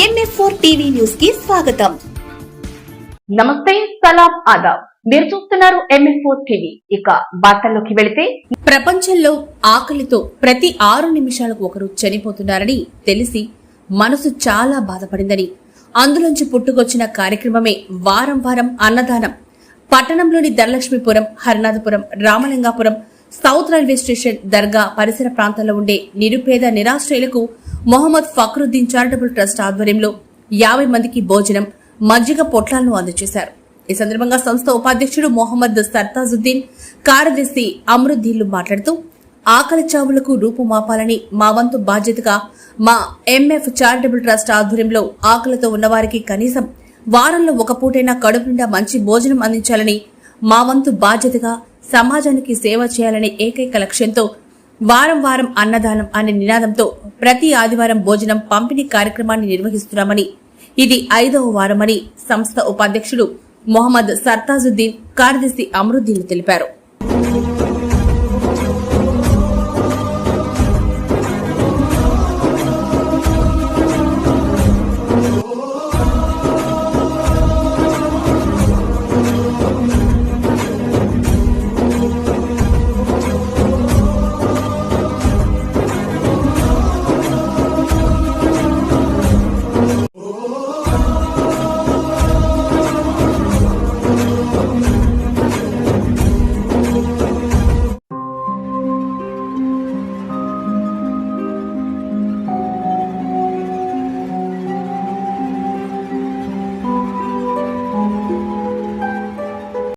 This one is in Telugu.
ఎంఎఫ్ ఫోర్ టీవీ న్యూస్కి స్వాగతం. నమస్తే సలాం ఆదాబ్. మీరు చూస్తున్నారు ఎంఎఫ్ టీవీ ఇక వార్తల్లోకి వెళితే ప్రపంచంలో ఆకలితో ప్రతి ఆరు నిమిషాలకు ఒకరు చనిపోతున్నారని తెలిసి మనసు చాలా బాధపడిందని అందులోంచి పుట్టుకొచ్చిన కార్యక్రమమే వారం వారం అన్నదానం. పట్టణంలోని Dhanalakshmipuram Harinathapuram Ramalingapuram south railway station దర్గా పరిసర ప్రాంతాల్లో ఉండే నిరుపేద నిరాశ్రయులకు మొహమ్మద్ ఫక్రుద్దీన్ చారిటబుల్ ట్రస్ట్ ఆధ్వర్యంలో యాభై మందికి భోజనం మజ్జిగ పొట్లాలను అందజేశారు. ఈ సందర్భంగా సంస్థ ఉపాధ్యక్షుడు మొహమ్మద్ సర్తాజుద్దీన్ కార్యదర్శి అమరుద్దీన్లు మాట్లాడుతూ ఆకలి చావులకు రూపుమాపాలని మా వంతు బాధ్యతగా మా ఎంఎఫ్ చారిటబుల్ ట్రస్ట్ ఆధ్వర్యంలో ఆకలితో ఉన్నవారికి కనీసం వారంలో ఒక పూటైనా కడుపు నిండా మంచి భోజనం అందించాలని మా వంతు బాధ్యతగా సమాజానికి సేవ చేయాలనే ఏకైక లక్ష్యంతో వారం వారం అన్నదానం అనే నినాదంతో ప్రతి ఆదివారం భోజనం పంపిణీ కార్యక్రమాన్ని నిర్వహిస్తున్నామని ఇది ఐదవ వారమని సంస్థ ఉపాధ్యక్షుడు మొహమ్మద్ సర్తాజుద్దీన్ కార్యదర్శి అమరుద్దీన్ తెలిపారు.